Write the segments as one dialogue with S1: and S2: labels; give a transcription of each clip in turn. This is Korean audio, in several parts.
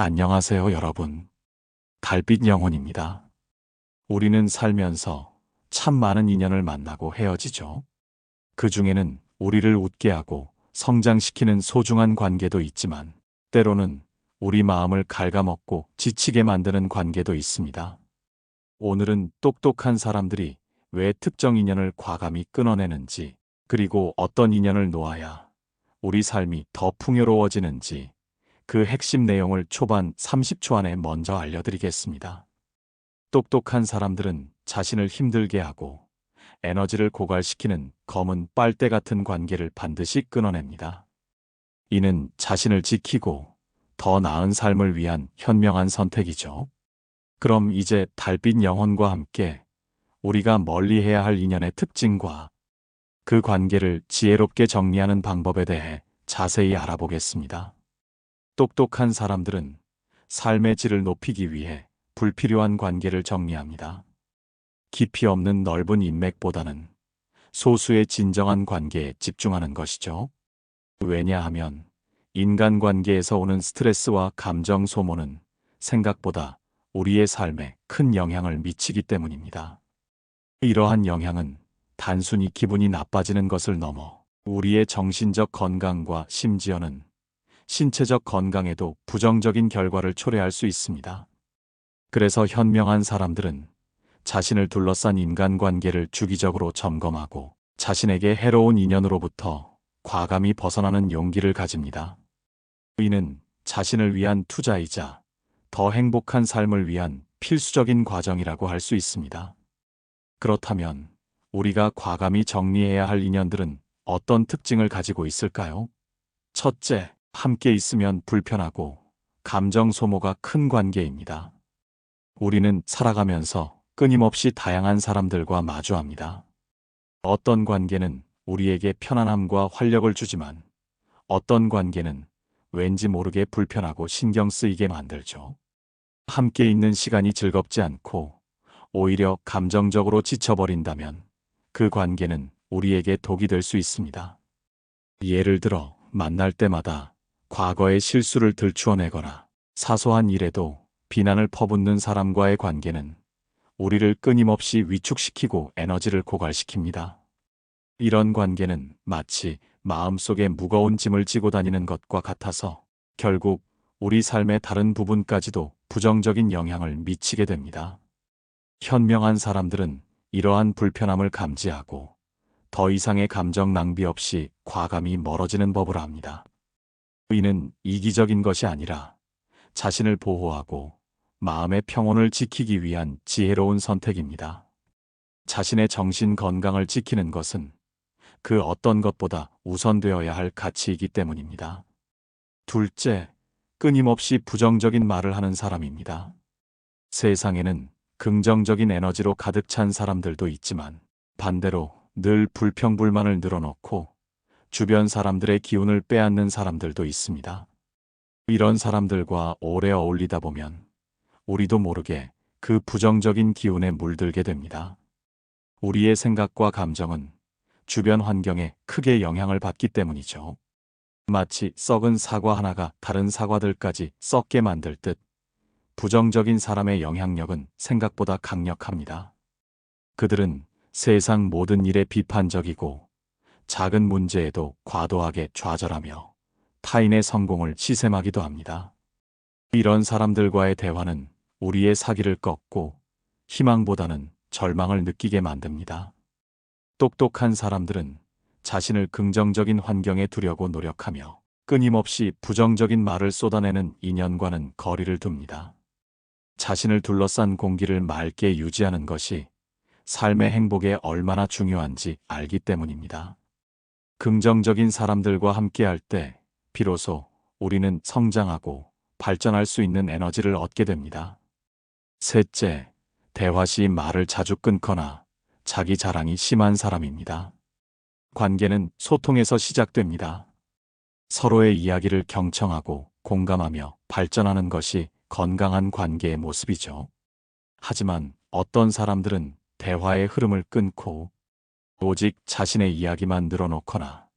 S1: 안녕하세요, 여러분. 달빛 영혼입니다. 우리는 살면서 참 많은 인연을 만나고 헤어지죠. 그 중에는 우리를 웃게 하고 성장시키는 소중한 관계도 있지만, 때로는 우리 마음을 갉아먹고 지치게 만드는 관계도 있습니다. 오늘은 똑똑한 사람들이 왜 특정 인연을 과감히 끊어내는지, 그리고 어떤 인연을 놓아야 우리 삶이 더 풍요로워지는지, 그 핵심 내용을 초반 30초 안에 먼저 알려드리겠습니다. 똑똑한 사람들은 자신을 힘들게 하고 에너지를 고갈시키는 검은 빨대 같은 관계를 반드시 끊어냅니다. 이는 자신을 지키고 더 나은 삶을 위한 현명한 선택이죠. 그럼 이제 달빛 영혼과 함께 우리가 멀리 해야 할 인연의 특징과 그 관계를 지혜롭게 정리하는 방법에 대해 자세히 알아보겠습니다. 똑똑한 사람들은 삶의 질을 높이기 위해 불필요한 관계를 정리합니다. 깊이 없는 넓은 인맥보다는 소수의 진정한 관계에 집중하는 것이죠. 왜냐하면 인간관계에서 오는 스트레스와 감정 소모는 생각보다 우리의 삶에 큰 영향을 미치기 때문입니다. 이러한 영향은 단순히 기분이 나빠지는 것을 넘어 우리의 정신적 건강과 심지어는 신체적 건강에도 부정적인 결과를 초래할 수 있습니다. 그래서 현명한 사람들은 자신을 둘러싼 인간관계를 주기적으로 점검하고 자신에게 해로운 인연으로부터 과감히 벗어나는 용기를 가집니다. 이는 자신을 위한 투자이자 더 행복한 삶을 위한 필수적인 과정이라고 할 수 있습니다. 그렇다면 우리가 과감히 정리해야 할 인연들은 어떤 특징을 가지고 있을까요? 첫째, 함께 있으면 불편하고 감정 소모가 큰 관계입니다. 우리는 살아가면서 끊임없이 다양한 사람들과 마주합니다. 어떤 관계는 우리에게 편안함과 활력을 주지만 어떤 관계는 왠지 모르게 불편하고 신경 쓰이게 만들죠. 함께 있는 시간이 즐겁지 않고 오히려 감정적으로 지쳐버린다면 그 관계는 우리에게 독이 될 수 있습니다. 예를 들어 만날 때마다 과거의 실수를 들추어내거나 사소한 일에도 비난을 퍼붓는 사람과의 관계는 우리를 끊임없이 위축시키고 에너지를 고갈시킵니다. 이런 관계는 마치 마음속에 무거운 짐을 지고 다니는 것과 같아서 결국 우리 삶의 다른 부분까지도 부정적인 영향을 미치게 됩니다. 현명한 사람들은 이러한 불편함을 감지하고 더 이상의 감정 낭비 없이 과감히 멀어지는 법을 압니다. 이는 이기적인 것이 아니라 자신을 보호하고 마음의 평온을 지키기 위한 지혜로운 선택입니다. 자신의 정신 건강을 지키는 것은 그 어떤 것보다 우선되어야 할 가치이기 때문입니다. 둘째, 끊임없이 부정적인 말을 하는 사람입니다. 세상에는 긍정적인 에너지로 가득 찬 사람들도 있지만 반대로 늘 불평불만을 늘어놓고 주변 사람들의 기운을 빼앗는 사람들도 있습니다. 이런 사람들과 오래 어울리다 보면 우리도 모르게 그 부정적인 기운에 물들게 됩니다. 우리의 생각과 감정은 주변 환경에 크게 영향을 받기 때문이죠. 마치 썩은 사과 하나가 다른 사과들까지 썩게 만들 듯 부정적인 사람의 영향력은 생각보다 강력합니다. 그들은 세상 모든 일에 비판적이고 작은 문제에도 과도하게 좌절하며 타인의 성공을 시샘하기도 합니다. 이런 사람들과의 대화는 우리의 사기를 꺾고 희망보다는 절망을 느끼게 만듭니다. 똑똑한 사람들은 자신을 긍정적인 환경에 두려고 노력하며 끊임없이 부정적인 말을 쏟아내는 인연과는 거리를 둡니다. 자신을 둘러싼 공기를 맑게 유지하는 것이 삶의 행복에 얼마나 중요한지 알기 때문입니다. 긍정적인 사람들과 함께할 때 비로소 우리는 성장하고 발전할 수 있는 에너지를 얻게 됩니다. 셋째, 대화 시 말을 자주 끊거나 자기 자랑이 심한 사람입니다. 관계는 소통에서 시작됩니다. 서로의 이야기를 경청하고 공감하며 발전하는 것이 건강한 관계의 모습이죠. 하지만 어떤 사람들은 대화의 흐름을 끊고 오직 자신의 이야기만 늘어놓거나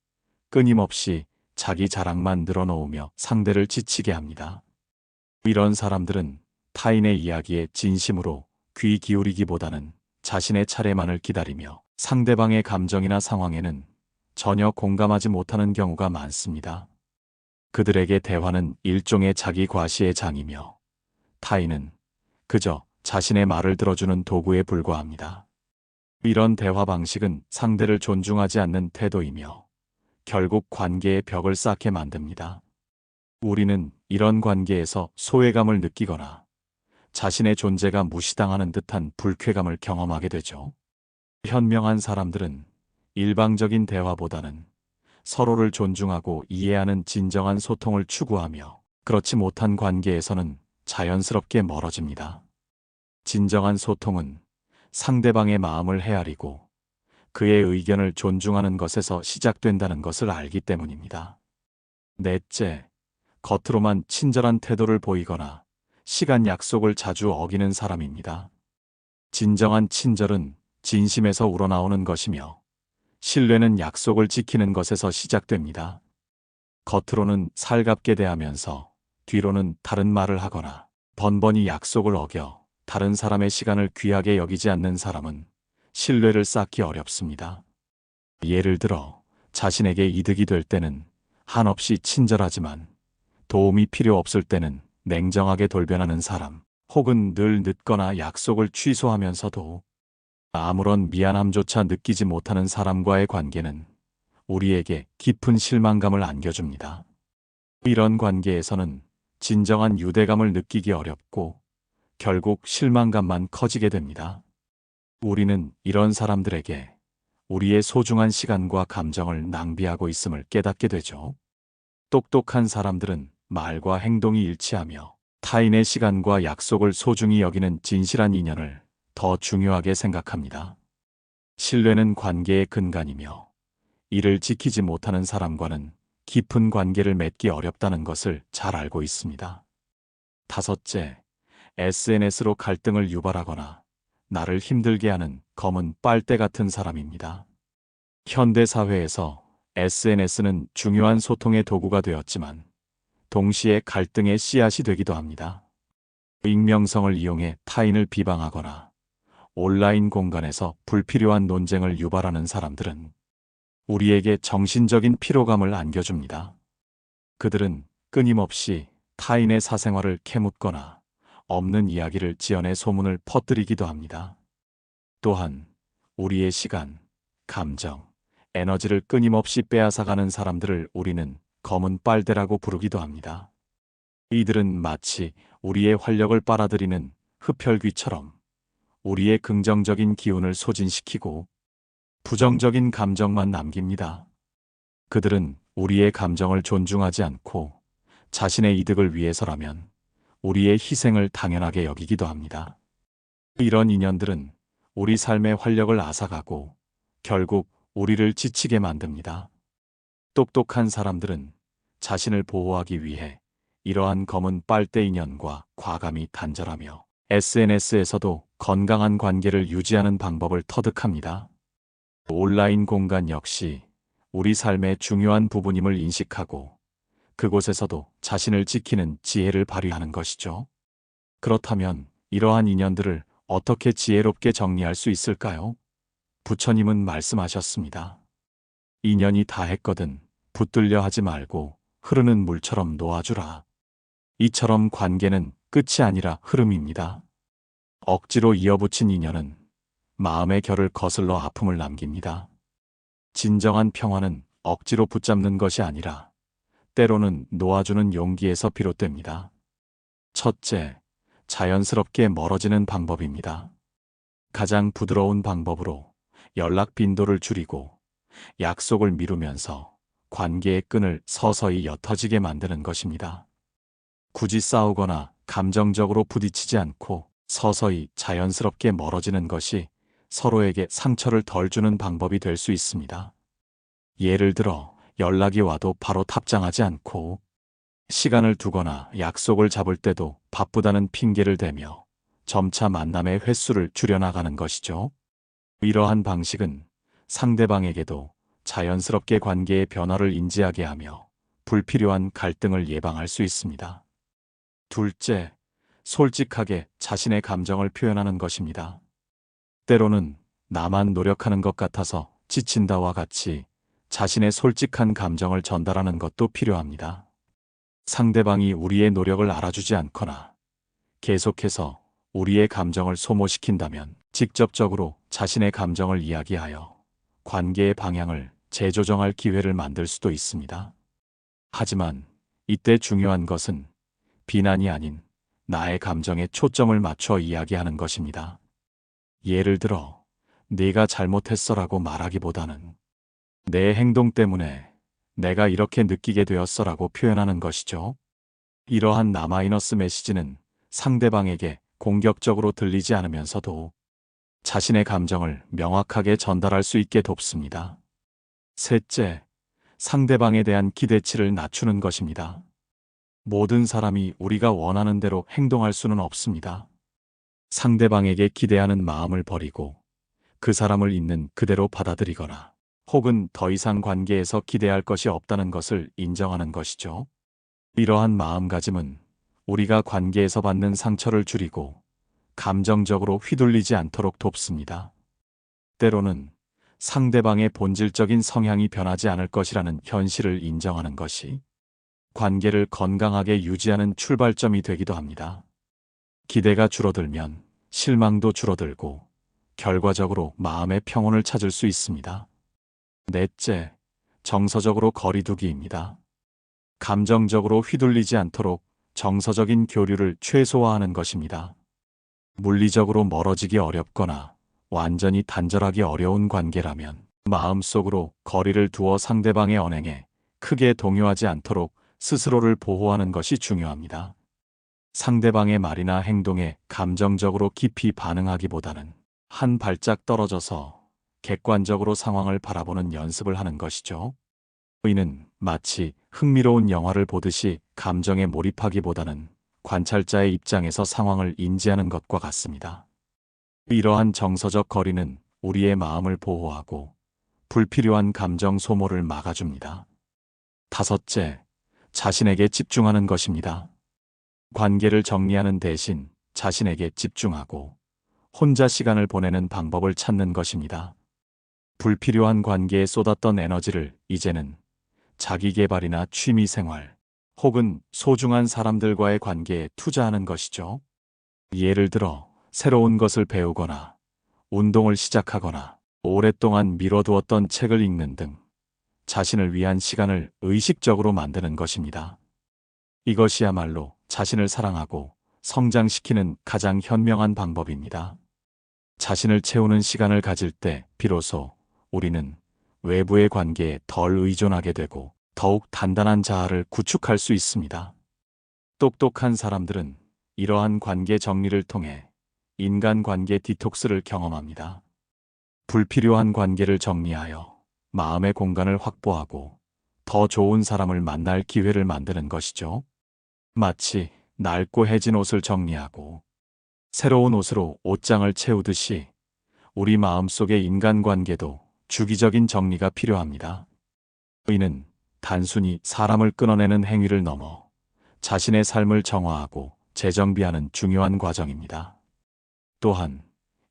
S1: 끊임없이 자기 자랑만 늘어놓으며 상대를 지치게 합니다. 이런 사람들은 타인의 이야기에 진심으로 귀 기울이기보다는 자신의 차례만을 기다리며 상대방의 감정이나 상황에는 전혀 공감하지 못하는 경우가 많습니다. 그들에게 대화는 일종의 자기 과시의 장이며 타인은 그저 자신의 말을 들어주는 도구에 불과합니다. 이런 대화 방식은 상대를 존중하지 않는 태도이며 결국 관계의 벽을 쌓게 만듭니다. 우리는 이런 관계에서 소외감을 느끼거나 자신의 존재가 무시당하는 듯한 불쾌감을 경험하게 되죠. 현명한 사람들은 일방적인 대화보다는 서로를 존중하고 이해하는 진정한 소통을 추구하며 그렇지 못한 관계에서는 자연스럽게 멀어집니다. 진정한 소통은 상대방의 마음을 헤아리고 그의 의견을 존중하는 것에서 시작된다는 것을 알기 때문입니다. 넷째, 겉으로만 친절한 태도를 보이거나 시간 약속을 자주 어기는 사람입니다. 진정한 친절은 진심에서 우러나오는 것이며 신뢰는 약속을 지키는 것에서 시작됩니다. 겉으로는 살갑게 대하면서 뒤로는 다른 말을 하거나 번번이 약속을 어겨 다른 사람의 시간을 귀하게 여기지 않는 사람은 신뢰를 쌓기 어렵습니다. 예를 들어 자신에게 이득이 될 때는 한없이 친절하지만 도움이 필요 없을 때는 냉정하게 돌변하는 사람, 혹은 늘 늦거나 약속을 취소하면서도 아무런 미안함조차 느끼지 못하는 사람과의 관계는 우리에게 깊은 실망감을 안겨줍니다. 이런 관계에서는 진정한 유대감을 느끼기 어렵고 결국 실망감만 커지게 됩니다. 우리는 이런 사람들에게 우리의 소중한 시간과 감정을 낭비하고 있음을 깨닫게 되죠. 똑똑한 사람들은 말과 행동이 일치하며 타인의 시간과 약속을 소중히 여기는 진실한 인연을 더 중요하게 생각합니다. 신뢰는 관계의 근간이며 이를 지키지 못하는 사람과는 깊은 관계를 맺기 어렵다는 것을 잘 알고 있습니다. 다섯째, SNS로 갈등을 유발하거나 나를 힘들게 하는 검은 빨대 같은 사람입니다. 현대 사회에서 SNS는 중요한 소통의 도구가 되었지만 동시에 갈등의 씨앗이 되기도 합니다. 익명성을 이용해 타인을 비방하거나 온라인 공간에서 불필요한 논쟁을 유발하는 사람들은 우리에게 정신적인 피로감을 안겨줍니다. 그들은 끊임없이 타인의 사생활을 캐묻거나 없는 이야기를 지어내 소문을 퍼뜨리기도 합니다. 또한 우리의 시간, 감정, 에너지를 끊임없이 빼앗아가는 사람들을 우리는 검은 빨대라고 부르기도 합니다. 이들은 마치 우리의 활력을 빨아들이는 흡혈귀처럼 우리의 긍정적인 기운을 소진시키고 부정적인 감정만 남깁니다. 그들은 우리의 감정을 존중하지 않고 자신의 이득을 위해서라면 우리의 희생을 당연하게 여기기도 합니다. 이런 인연들은 우리 삶의 활력을 앗아가고 결국 우리를 지치게 만듭니다. 똑똑한 사람들은 자신을 보호하기 위해 이러한 검은 빨대 인연과 과감히 단절하며 SNS에서도 건강한 관계를 유지하는 방법을 터득합니다. 온라인 공간 역시 우리 삶의 중요한 부분임을 인식하고 그곳에서도 자신을 지키는 지혜를 발휘하는 것이죠. 그렇다면 이러한 인연들을 어떻게 지혜롭게 정리할 수 있을까요? 부처님은 말씀하셨습니다. 인연이 다 했거든 붙들려 하지 말고 흐르는 물처럼 놓아주라. 이처럼 관계는 끝이 아니라 흐름입니다. 억지로 이어붙인 인연은 마음의 결을 거슬러 아픔을 남깁니다. 진정한 평화는 억지로 붙잡는 것이 아니라 때로는 놓아주는 용기에서 비롯됩니다. 첫째, 자연스럽게 멀어지는 방법입니다. 가장 부드러운 방법으로 연락 빈도를 줄이고 약속을 미루면서 관계의 끈을 서서히 옅어지게 만드는 것입니다. 굳이 싸우거나 감정적으로 부딪히지 않고 서서히 자연스럽게 멀어지는 것이 서로에게 상처를 덜 주는 방법이 될 수 있습니다. 예를 들어 연락이 와도 바로 답장하지 않고 시간을 두거나 약속을 잡을 때도 바쁘다는 핑계를 대며 점차 만남의 횟수를 줄여나가는 것이죠. 이러한 방식은 상대방에게도 자연스럽게 관계의 변화를 인지하게 하며 불필요한 갈등을 예방할 수 있습니다. 둘째, 솔직하게 자신의 감정을 표현하는 것입니다. 때로는 나만 노력하는 것 같아서 지친다와 같이 자신의 솔직한 감정을 전달하는 것도 필요합니다. 상대방이 우리의 노력을 알아주지 않거나 계속해서 우리의 감정을 소모시킨다면 직접적으로 자신의 감정을 이야기하여 관계의 방향을 재조정할 기회를 만들 수도 있습니다. 하지만 이때 중요한 것은 비난이 아닌 나의 감정에 초점을 맞춰 이야기하는 것입니다. 예를 들어, 네가 잘못했어라고 말하기보다는 내 행동 때문에 내가 이렇게 느끼게 되었어라고 표현하는 것이죠. 이러한 나마이너스 메시지는 상대방에게 공격적으로 들리지 않으면서도 자신의 감정을 명확하게 전달할 수 있게 돕습니다. 셋째, 상대방에 대한 기대치를 낮추는 것입니다. 모든 사람이 우리가 원하는 대로 행동할 수는 없습니다. 상대방에게 기대하는 마음을 버리고 그 사람을 있는 그대로 받아들이거나 혹은 더 이상 관계에서 기대할 것이 없다는 것을 인정하는 것이죠. 이러한 마음가짐은 우리가 관계에서 받는 상처를 줄이고 감정적으로 휘둘리지 않도록 돕습니다. 때로는 상대방의 본질적인 성향이 변하지 않을 것이라는 현실을 인정하는 것이 관계를 건강하게 유지하는 출발점이 되기도 합니다. 기대가 줄어들면 실망도 줄어들고 결과적으로 마음의 평온을 찾을 수 있습니다. 넷째, 정서적으로 거리두기입니다. 감정적으로 휘둘리지 않도록 정서적인 교류를 최소화하는 것입니다. 물리적으로 멀어지기 어렵거나 완전히 단절하기 어려운 관계라면 마음속으로 거리를 두어 상대방의 언행에 크게 동요하지 않도록 스스로를 보호하는 것이 중요합니다. 상대방의 말이나 행동에 감정적으로 깊이 반응하기보다는 한 발짝 떨어져서 객관적으로 상황을 바라보는 연습을 하는 것이죠. 이는 마치 흥미로운 영화를 보듯이 감정에 몰입하기보다는 관찰자의 입장에서 상황을 인지하는 것과 같습니다. 이러한 정서적 거리는 우리의 마음을 보호하고 불필요한 감정 소모를 막아줍니다. 다섯째, 자신에게 집중하는 것입니다. 관계를 정리하는 대신 자신에게 집중하고 혼자 시간을 보내는 방법을 찾는 것입니다. 불필요한 관계에 쏟았던 에너지를 이제는 자기 개발이나 취미 생활 혹은 소중한 사람들과의 관계에 투자하는 것이죠. 예를 들어 새로운 것을 배우거나 운동을 시작하거나 오랫동안 미뤄두었던 책을 읽는 등 자신을 위한 시간을 의식적으로 만드는 것입니다. 이것이야말로 자신을 사랑하고 성장시키는 가장 현명한 방법입니다. 자신을 채우는 시간을 가질 때 비로소 우리는 외부의 관계에 덜 의존하게 되고 더욱 단단한 자아를 구축할 수 있습니다. 똑똑한 사람들은 이러한 관계 정리를 통해 인간 관계 디톡스를 경험합니다. 불필요한 관계를 정리하여 마음의 공간을 확보하고 더 좋은 사람을 만날 기회를 만드는 것이죠. 마치 낡고 해진 옷을 정리하고 새로운 옷으로 옷장을 채우듯이 우리 마음속의 인간관계도 주기적인 정리가 필요합니다. 이는 단순히 사람을 끊어내는 행위를 넘어 자신의 삶을 정화하고 재정비하는 중요한 과정입니다. 또한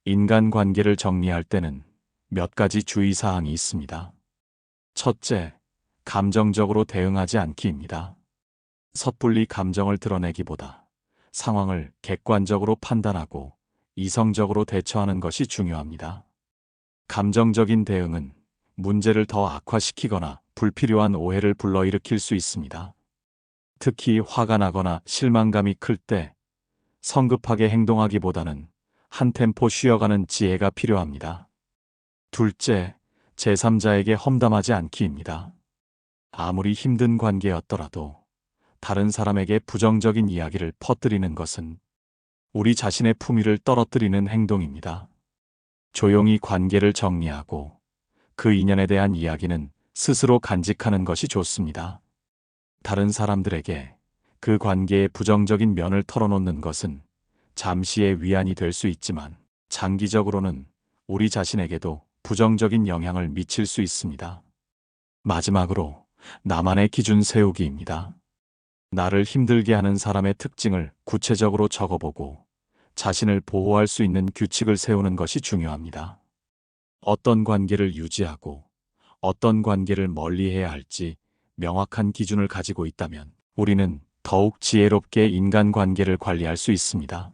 S1: 인간관계를 정리할 때는 몇 가지 주의사항이 있습니다. 첫째, 감정적으로 대응하지 않기입니다. 섣불리 감정을 드러내기보다 상황을 객관적으로 판단하고 이성적으로 대처하는 것이 중요합니다. 감정적인 대응은 문제를 더 악화시키거나 불필요한 오해를 불러일으킬 수 있습니다. 특히 화가 나거나 실망감이 클 때 성급하게 행동하기보다는 한 템포 쉬어가는 지혜가 필요합니다. 둘째, 제3자에게 험담하지 않기입니다. 아무리 힘든 관계였더라도 다른 사람에게 부정적인 이야기를 퍼뜨리는 것은 우리 자신의 품위를 떨어뜨리는 행동입니다. 조용히 관계를 정리하고 그 인연에 대한 이야기는 스스로 간직하는 것이 좋습니다. 다른 사람들에게 그 관계의 부정적인 면을 털어놓는 것은 잠시의 위안이 될 수 있지만 장기적으로는 우리 자신에게도 부정적인 영향을 미칠 수 있습니다. 마지막으로 나만의 기준 세우기입니다. 나를 힘들게 하는 사람의 특징을 구체적으로 적어보고 자신을 보호할 수 있는 규칙을 세우는 것이 중요합니다. 어떤 관계를 유지하고 어떤 관계를 멀리해야 할지 명확한 기준을 가지고 있다면 우리는 더욱 지혜롭게 인간 관계를 관리할 수 있습니다.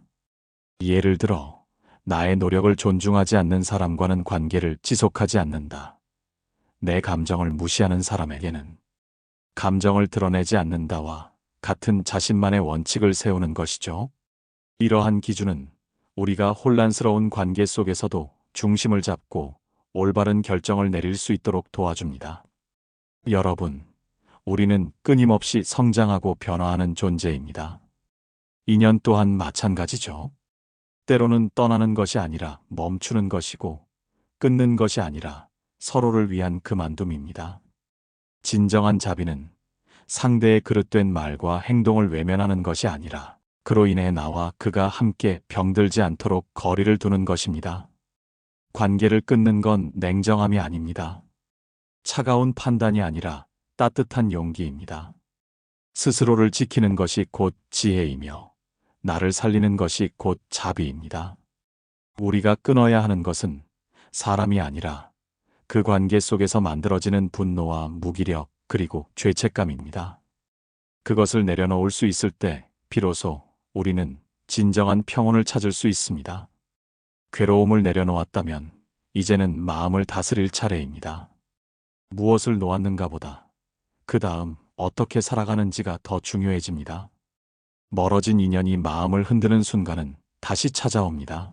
S1: 예를 들어, 나의 노력을 존중하지 않는 사람과는 관계를 지속하지 않는다. 내 감정을 무시하는 사람에게는 감정을 드러내지 않는다와 같은 자신만의 원칙을 세우는 것이죠. 이러한 기준은 우리가 혼란스러운 관계 속에서도 중심을 잡고 올바른 결정을 내릴 수 있도록 도와줍니다. 여러분, 우리는 끊임없이 성장하고 변화하는 존재입니다. 인연 또한 마찬가지죠. 때로는 떠나는 것이 아니라 멈추는 것이고, 끊는 것이 아니라 서로를 위한 그만둠입니다. 진정한 자비는 상대의 그릇된 말과 행동을 외면하는 것이 아니라 그로 인해 나와 그가 함께 병들지 않도록 거리를 두는 것입니다. 관계를 끊는 건 냉정함이 아닙니다. 차가운 판단이 아니라 따뜻한 용기입니다. 스스로를 지키는 것이 곧 지혜이며 나를 살리는 것이 곧 자비입니다. 우리가 끊어야 하는 것은 사람이 아니라 그 관계 속에서 만들어지는 분노와 무기력 그리고 죄책감입니다. 그것을 내려놓을 수 있을 때 비로소 우리는 진정한 평온을 찾을 수 있습니다. 괴로움을 내려놓았다면 이제는 마음을 다스릴 차례입니다. 무엇을 놓았는가 보다 그 다음 어떻게 살아가는지가 더 중요해집니다. 멀어진 인연이 마음을 흔드는 순간은 다시 찾아옵니다.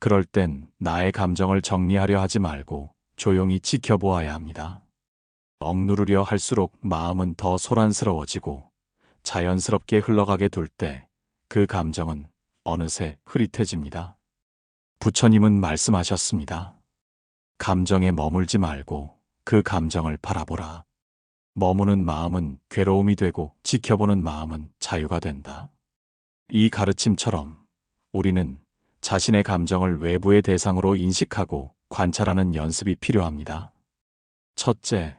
S1: 그럴 땐 나의 감정을 정리하려 하지 말고 조용히 지켜보아야 합니다. 억누르려 할수록 마음은 더 소란스러워지고 자연스럽게 흘러가게 둘 때 그 감정은 어느새 흐릿해집니다. 부처님은 말씀하셨습니다. 감정에 머물지 말고 그 감정을 바라보라. 머무는 마음은 괴로움이 되고 지켜보는 마음은 자유가 된다. 이 가르침처럼 우리는 자신의 감정을 외부의 대상으로 인식하고 관찰하는 연습이 필요합니다. 첫째,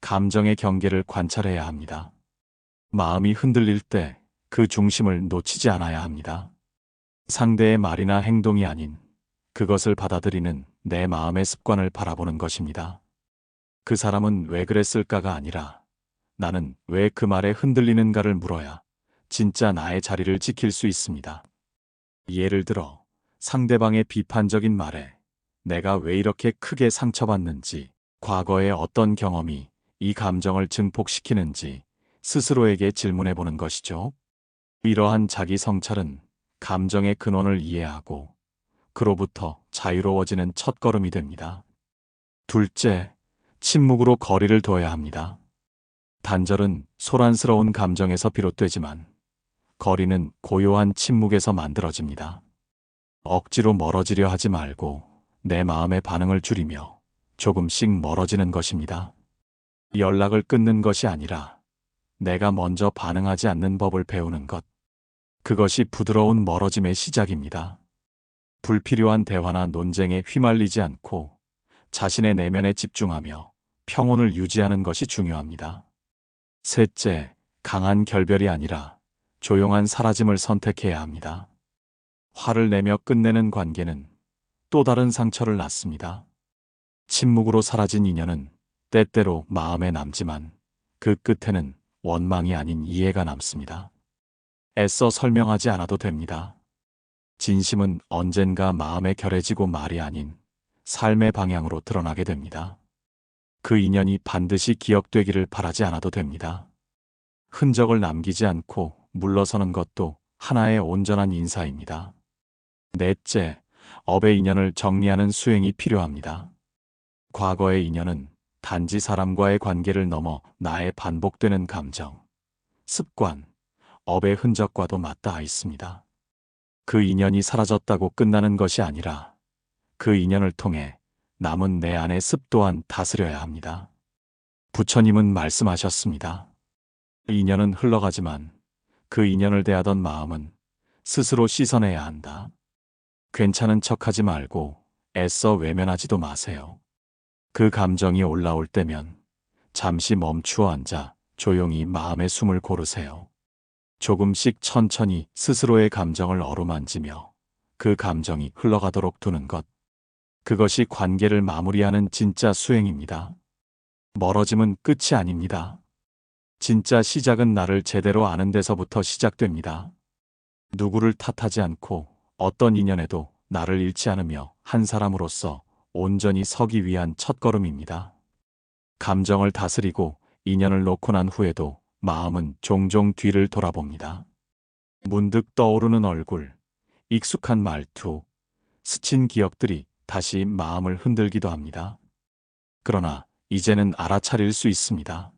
S1: 감정의 경계를 관찰해야 합니다. 마음이 흔들릴 때 그 중심을 놓치지 않아야 합니다. 상대의 말이나 행동이 아닌 그것을 받아들이는 내 마음의 습관을 바라보는 것입니다. 그 사람은 왜 그랬을까가 아니라 나는 왜 그 말에 흔들리는가를 물어야 진짜 나의 자리를 지킬 수 있습니다. 예를 들어 상대방의 비판적인 말에 내가 왜 이렇게 크게 상처받는지, 과거의 어떤 경험이 이 감정을 증폭시키는지 스스로에게 질문해 보는 것이죠. 이러한 자기 성찰은 감정의 근원을 이해하고 그로부터 자유로워지는 첫걸음이 됩니다. 둘째, 침묵으로 거리를 둬야 합니다. 단절은 소란스러운 감정에서 비롯되지만 거리는 고요한 침묵에서 만들어집니다. 억지로 멀어지려 하지 말고 내 마음의 반응을 줄이며 조금씩 멀어지는 것입니다. 연락을 끊는 것이 아니라 내가 먼저 반응하지 않는 법을 배우는 것. 그것이 부드러운 멀어짐의 시작입니다. 불필요한 대화나 논쟁에 휘말리지 않고 자신의 내면에 집중하며 평온을 유지하는 것이 중요합니다. 셋째, 강한 결별이 아니라 조용한 사라짐을 선택해야 합니다. 화를 내며 끝내는 관계는 또 다른 상처를 낳습니다. 침묵으로 사라진 인연은 때때로 마음에 남지만 그 끝에는 원망이 아닌 이해가 남습니다. 애써 설명하지 않아도 됩니다. 진심은 언젠가 마음에 결해지고 말이 아닌 삶의 방향으로 드러나게 됩니다. 그 인연이 반드시 기억되기를 바라지 않아도 됩니다. 흔적을 남기지 않고 물러서는 것도 하나의 온전한 인사입니다. 넷째, 업의 인연을 정리하는 수행이 필요합니다. 과거의 인연은 단지 사람과의 관계를 넘어 나의 반복되는 감정, 습관, 업의 흔적과도 맞닿아 있습니다. 그 인연이 사라졌다고 끝나는 것이 아니라 그 인연을 통해 남은 내 안의 습 또한 다스려야 합니다. 부처님은 말씀하셨습니다. 인연은 흘러가지만 그 인연을 대하던 마음은 스스로 씻어내야 한다. 괜찮은 척하지 말고 애써 외면하지도 마세요. 그 감정이 올라올 때면 잠시 멈추어 앉아 조용히 마음의 숨을 고르세요. 조금씩 천천히 스스로의 감정을 어루만지며 그 감정이 흘러가도록 두는 것. 그것이 관계를 마무리하는 진짜 수행입니다. 멀어짐은 끝이 아닙니다. 진짜 시작은 나를 제대로 아는 데서부터 시작됩니다. 누구를 탓하지 않고 어떤 인연에도 나를 잃지 않으며 한 사람으로서 온전히 서기 위한 첫걸음입니다. 감정을 다스리고 인연을 놓고 난 후에도 마음은 종종 뒤를 돌아봅니다. 문득 떠오르는 얼굴, 익숙한 말투, 스친 기억들이 다시 마음을 흔들기도 합니다. 그러나 이제는 알아차릴 수 있습니다.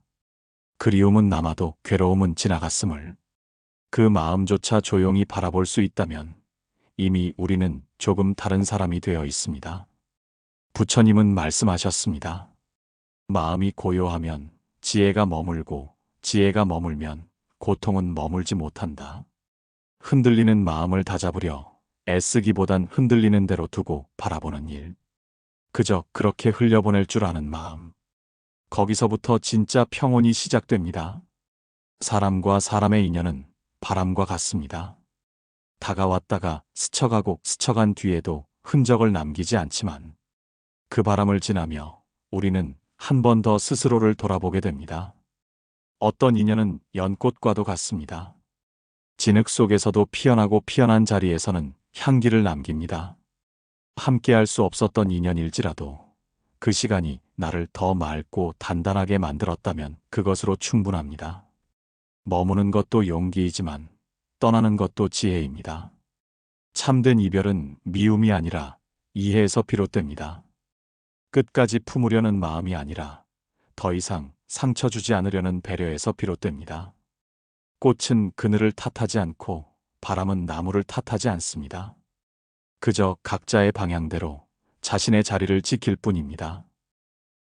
S1: 그리움은 남아도 괴로움은 지나갔음을. 그 마음조차 조용히 바라볼 수 있다면 이미 우리는 조금 다른 사람이 되어 있습니다. 부처님은 말씀하셨습니다. 마음이 고요하면 지혜가 머물고 지혜가 머물면 고통은 머물지 못한다. 흔들리는 마음을 다잡으려 애쓰기보단 흔들리는 대로 두고 바라보는 일. 그저 그렇게 흘려보낼 줄 아는 마음. 거기서부터 진짜 평온이 시작됩니다. 사람과 사람의 인연은 바람과 같습니다. 다가왔다가 스쳐가고 스쳐간 뒤에도 흔적을 남기지 않지만 그 바람을 지나며 우리는 한 번 더 스스로를 돌아보게 됩니다. 어떤 인연은 연꽃과도 같습니다. 진흙 속에서도 피어나고 피어난 자리에서는 향기를 남깁니다. 함께할 수 없었던 인연일지라도 그 시간이 나를 더 맑고 단단하게 만들었다면 그것으로 충분합니다. 머무는 것도 용기이지만 떠나는 것도 지혜입니다. 참된 이별은 미움이 아니라 이해에서 비롯됩니다. 끝까지 품으려는 마음이 아니라 더 이상 상처 주지 않으려는 배려에서 비롯됩니다. 꽃은 그늘을 탓하지 않고 바람은 나무를 탓하지 않습니다. 그저 각자의 방향대로 자신의 자리를 지킬 뿐입니다.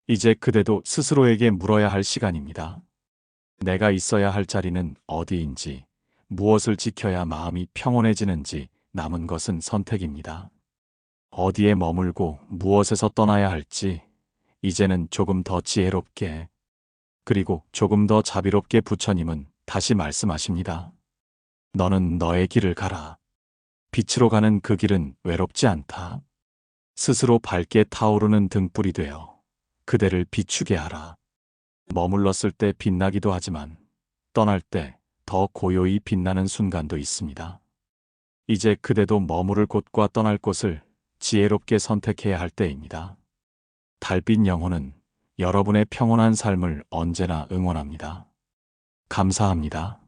S1: 이제 그대도 스스로에게 물어야 할 시간입니다. 내가 있어야 할 자리는 어디인지, 무엇을 지켜야 마음이 평온해지는지 남은 것은 선택입니다. 어디에 머물고 무엇에서 떠나야 할지, 이제는 조금 더 지혜롭게, 그리고 조금 더 자비롭게 부처님은 다시 말씀하십니다. 너는 너의 길을 가라. 빛으로 가는 그 길은 외롭지 않다. 스스로 밝게 타오르는 등불이 되어 그대를 비추게 하라. 머물렀을 때 빛나기도 하지만 떠날 때 더 고요히 빛나는 순간도 있습니다. 이제 그대도 머무를 곳과 떠날 곳을 지혜롭게 선택해야 할 때입니다. 달빛 영혼은 여러분의 평온한 삶을 언제나 응원합니다. 감사합니다.